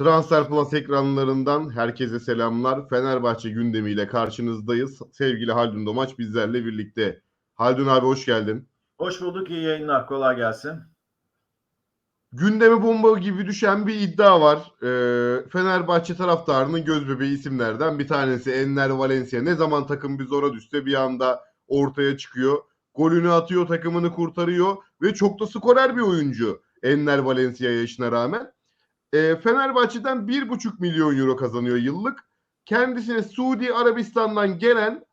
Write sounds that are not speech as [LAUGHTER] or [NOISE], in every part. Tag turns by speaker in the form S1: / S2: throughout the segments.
S1: Transfer Plus ekranlarından herkese selamlar. Fenerbahçe gündemiyle karşınızdayız. Sevgili Haldun Domaç bizlerle birlikte. Haldun abi hoş geldin.
S2: Hoş bulduk, iyi yayınlar, kolay gelsin.
S1: Gündeme bomba gibi düşen bir iddia var. Ee, Fenerbahçe taraftarının göz bebeği isimlerden bir tanesi Enner Valencia. Ne zaman takım bir zora düşse bir anda ortaya çıkıyor. Golünü atıyor, takımını kurtarıyor ve çok da skorer bir oyuncu Enner Valencia yaşına rağmen. Ee, Fenerbahçe'den 1,5 milyon euro kazanıyor yıllık. Kendisine Suudi Arabistan'dan gelen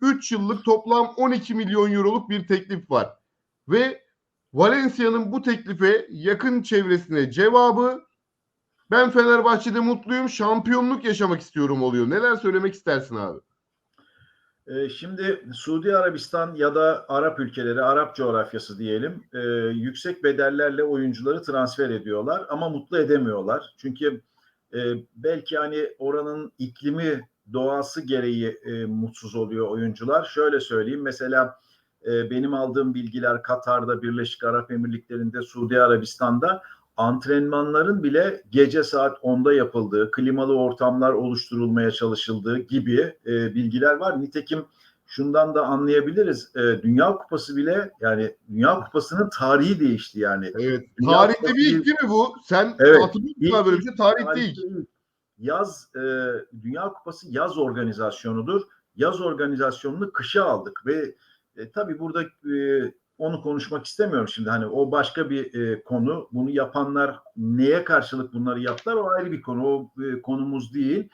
S1: 3 yıllık toplam 12 milyon euroluk bir teklif var. Ve Valencia'nın bu teklife yakın çevresine cevabı ben Fenerbahçe'de mutluyum, şampiyonluk yaşamak istiyorum oluyor. Neler söylemek istersin abi?
S2: Ee, şimdi Suudi Arabistan ya da Arap ülkeleri, Arap coğrafyası diyelim, e, yüksek bedellerle oyuncuları transfer ediyorlar ama mutlu edemiyorlar. Çünkü e, belki hani oranın iklimi, doğası gereği e, mutsuz oluyor oyuncular. Şöyle söyleyeyim, mesela benim aldığım bilgiler Katar'da, Birleşik Arap Emirlikleri'nde, Suudi Arabistan'da antrenmanların bile gece saat 10'da yapıldığı, klimalı ortamlar oluşturulmaya çalışıldığı gibi e, bilgiler var. Nitekim şundan da anlayabiliriz. E, Dünya Kupası bile yani Dünya Kupası'nın tarihi değişti yani.
S1: Evet.
S2: Dünya
S1: Tarihte
S2: Kupası-
S1: bir ilk değil mi bu? Sen
S2: Evet.
S1: hatırlıyor böyle bir şey? Tarihte ilk.
S2: Yaz e, Dünya Kupası yaz organizasyonudur. Yaz organizasyonunu kışa aldık ve e, tabii burada e, onu konuşmak istemiyorum şimdi. Hani o başka bir e, konu. Bunu yapanlar neye karşılık bunları yaptılar o ayrı bir konu. O e, konumuz değil.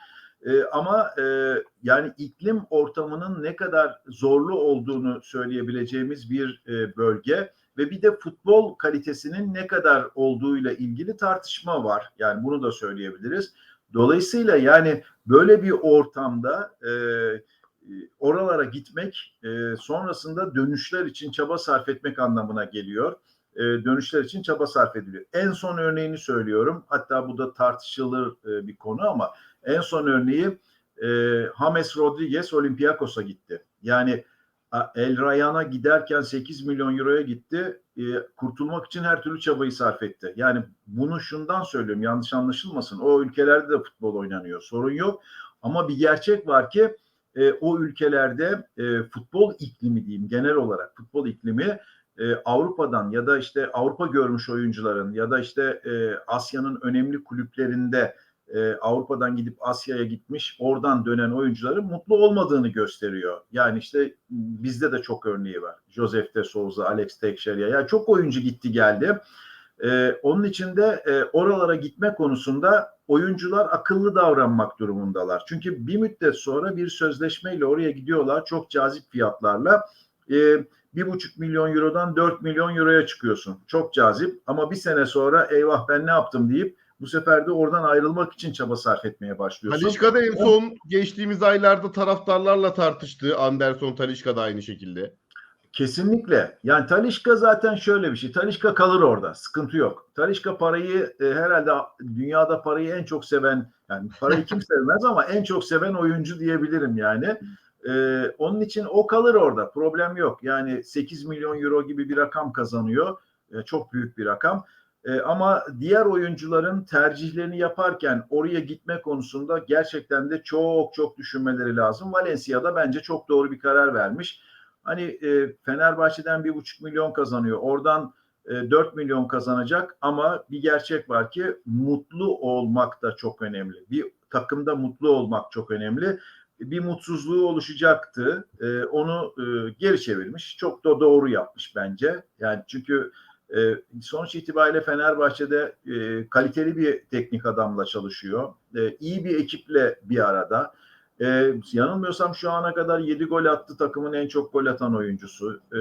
S2: E, ama e, yani iklim ortamının ne kadar zorlu olduğunu söyleyebileceğimiz bir e, bölge ve bir de futbol kalitesinin ne kadar olduğuyla ilgili tartışma var. Yani bunu da söyleyebiliriz. Dolayısıyla yani böyle bir ortamda e, oralara gitmek e, sonrasında dönüşler için çaba sarf etmek anlamına geliyor. E, dönüşler için çaba sarf ediliyor. En son örneğini söylüyorum. Hatta bu da tartışılır e, bir konu ama en son örneği e, James Rodriguez Olympiakos'a gitti. Yani El Rayyan'a giderken 8 milyon euroya gitti. E, kurtulmak için her türlü çabayı sarf etti. Yani bunu şundan söylüyorum yanlış anlaşılmasın. O ülkelerde de futbol oynanıyor. Sorun yok. Ama bir gerçek var ki e, o ülkelerde e, futbol iklimi diyeyim genel olarak futbol iklimi e, Avrupa'dan ya da işte Avrupa görmüş oyuncuların ya da işte e, Asya'nın önemli kulüplerinde e, Avrupa'dan gidip Asya'ya gitmiş oradan dönen oyuncuların mutlu olmadığını gösteriyor. Yani işte bizde de çok örneği var. Joseph de Souza, Alex Teixeira. Yani çok oyuncu gitti geldi. Ee, onun için de e, oralara gitme konusunda oyuncular akıllı davranmak durumundalar. Çünkü bir müddet sonra bir sözleşmeyle oraya gidiyorlar çok cazip fiyatlarla. Ee, bir buçuk milyon eurodan 4 milyon euroya çıkıyorsun. Çok cazip ama bir sene sonra eyvah ben ne yaptım deyip bu sefer de oradan ayrılmak için çaba sarf etmeye başlıyorsun.
S1: Talişka da en son geçtiğimiz aylarda taraftarlarla tartıştı. Anderson Talişka da aynı şekilde.
S2: Kesinlikle. Yani Talişka zaten şöyle bir şey. Talişka kalır orada. Sıkıntı yok. Talişka parayı e, herhalde dünyada parayı en çok seven yani parayı kim [LAUGHS] sevmez ama en çok seven oyuncu diyebilirim yani. E, onun için o kalır orada. Problem yok. Yani 8 milyon euro gibi bir rakam kazanıyor. E, çok büyük bir rakam. E, ama diğer oyuncuların tercihlerini yaparken oraya gitme konusunda gerçekten de çok çok düşünmeleri lazım. Valencia'da bence çok doğru bir karar vermiş. Hani e, Fenerbahçe'den bir buçuk milyon kazanıyor. Oradan e, 4 milyon kazanacak ama bir gerçek var ki mutlu olmak da çok önemli. Bir takımda mutlu olmak çok önemli. Bir mutsuzluğu oluşacaktı. E, onu e, geri çevirmiş. Çok da doğru yapmış bence. Yani çünkü e, sonuç itibariyle Fenerbahçe'de e, kaliteli bir teknik adamla çalışıyor. E, iyi bir ekiple bir arada. Ee, yanılmıyorsam şu ana kadar 7 gol attı takımın en çok gol atan oyuncusu. Ee,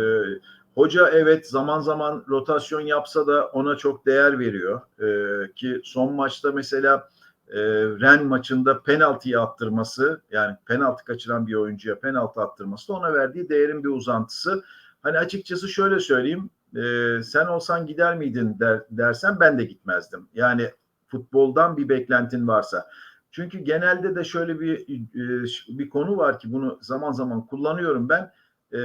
S2: hoca evet zaman zaman rotasyon yapsa da ona çok değer veriyor. Ee, ki son maçta mesela e, Ren maçında penaltıyı attırması yani penaltı kaçıran bir oyuncuya penaltı attırması da ona verdiği değerin bir uzantısı. Hani açıkçası şöyle söyleyeyim e, sen olsan gider miydin der, dersen ben de gitmezdim. Yani futboldan bir beklentin varsa. Çünkü genelde de şöyle bir e, bir konu var ki bunu zaman zaman kullanıyorum ben. E,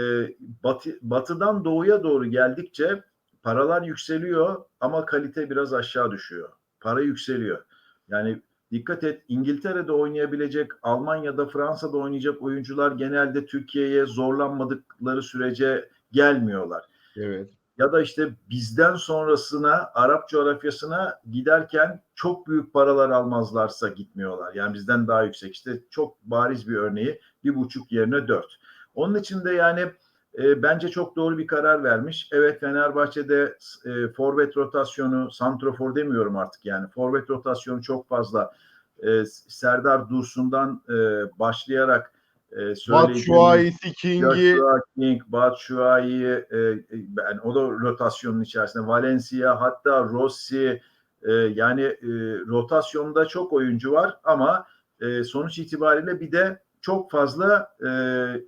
S2: batı, batıdan doğuya doğru geldikçe paralar yükseliyor ama kalite biraz aşağı düşüyor. Para yükseliyor. Yani dikkat et İngiltere'de oynayabilecek, Almanya'da, Fransa'da oynayacak oyuncular genelde Türkiye'ye zorlanmadıkları sürece gelmiyorlar.
S1: Evet.
S2: Ya da işte bizden sonrasına Arap coğrafyasına giderken çok büyük paralar almazlarsa gitmiyorlar. Yani bizden daha yüksek. İşte çok bariz bir örneği bir buçuk yerine dört. Onun için de yani e, bence çok doğru bir karar vermiş. Evet Fenerbahçe'de e, forvet rotasyonu, santrofor demiyorum artık yani. Forvet rotasyonu çok fazla. E, Serdar Dursun'dan e, başlayarak e, söylediğim-
S1: Batshuayi, King'i
S2: King, Batshuayi, e, e, yani o da rotasyonun içerisinde. Valencia, hatta Rossi, e, yani e, rotasyonda çok oyuncu var ama e, sonuç itibariyle bir de çok fazla e,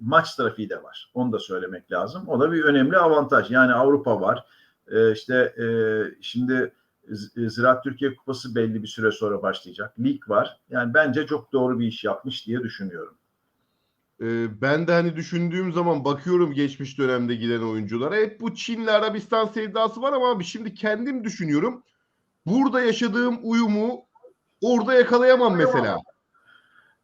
S2: maç trafiği de var. Onu da söylemek lazım. O da bir önemli avantaj. Yani Avrupa var. E, işte e, şimdi Z- Ziraat Türkiye Kupası belli bir süre sonra başlayacak. Lig var. Yani bence çok doğru bir iş yapmış diye düşünüyorum.
S1: Ee, ben de hani düşündüğüm zaman bakıyorum geçmiş dönemde giden oyunculara. Hep bu Çin'le Arabistan sevdası var ama abi şimdi kendim düşünüyorum. Burada yaşadığım uyumu orada yakalayamam mesela.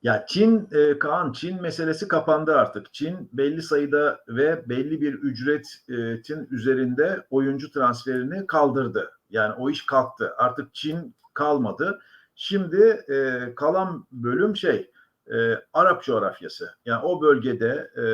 S2: Ya Çin, e, Kaan, Çin meselesi kapandı artık. Çin belli sayıda ve belli bir ücretin üzerinde oyuncu transferini kaldırdı. Yani o iş kalktı. Artık Çin kalmadı. Şimdi e, kalan bölüm şey e, Arap coğrafyası. Yani o bölgede e,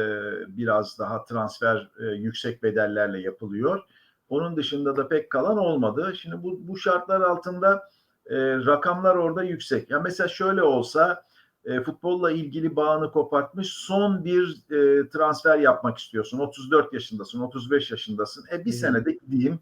S2: biraz daha transfer e, yüksek bedellerle yapılıyor. Onun dışında da pek kalan olmadı. Şimdi bu, bu şartlar altında e, rakamlar orada yüksek. Ya mesela şöyle olsa e, futbolla ilgili bağını kopartmış son bir e, transfer yapmak istiyorsun. 34 yaşındasın, 35 yaşındasın. E bir
S1: hı.
S2: senede gideyim,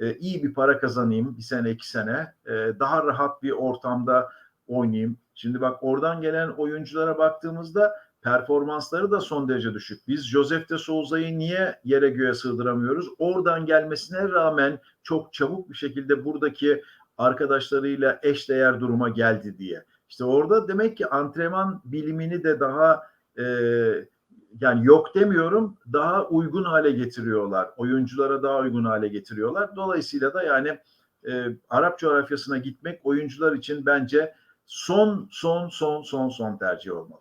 S2: e, iyi bir para kazanayım, bir sene iki sene, e, daha rahat bir ortamda oynayayım. Şimdi bak oradan gelen oyunculara baktığımızda performansları da son derece düşük. Biz Josef de Souza'yı niye yere göğe sığdıramıyoruz? Oradan gelmesine rağmen çok çabuk bir şekilde buradaki arkadaşlarıyla eşdeğer duruma geldi diye. İşte orada demek ki antrenman bilimini de daha e, yani yok demiyorum daha uygun hale getiriyorlar. Oyunculara daha uygun hale getiriyorlar. Dolayısıyla da yani e, Arap coğrafyasına gitmek oyuncular için bence son son son son son tercih olmalı.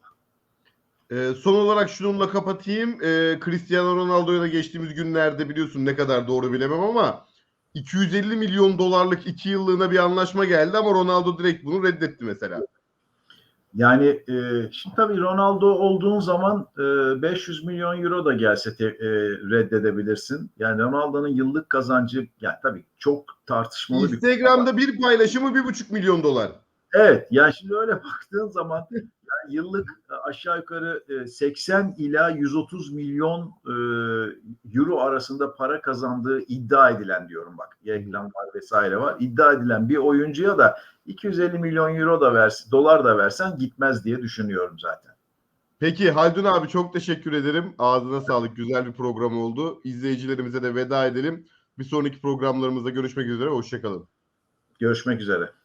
S1: Ee, son olarak şununla kapatayım. Ee, Cristiano Ronaldo'ya da geçtiğimiz günlerde biliyorsun ne kadar doğru bilemem ama 250 milyon dolarlık iki yıllığına bir anlaşma geldi ama Ronaldo direkt bunu reddetti mesela.
S2: Yani e, şimdi tabii Ronaldo olduğun zaman e, 500 milyon euro da gelse te- e, reddedebilirsin. Yani Ronaldo'nun yıllık kazancı yani tabii çok tartışmalı
S1: Instagram'da bir paylaşımı bir buçuk milyon dolar.
S2: Evet yani şimdi öyle [LAUGHS] baktığın zaman yani yıllık aşağı yukarı e, 80 ila 130 milyon e, euro arasında para kazandığı iddia edilen diyorum bak reklamlar vesaire var. iddia edilen bir oyuncuya da 250 milyon euro da versin, dolar da versen gitmez diye düşünüyorum zaten.
S1: Peki Haldun abi çok teşekkür ederim. Ağzına sağlık. Güzel bir program oldu. İzleyicilerimize de veda edelim. Bir sonraki programlarımızda görüşmek üzere. Hoşçakalın.
S2: Görüşmek üzere.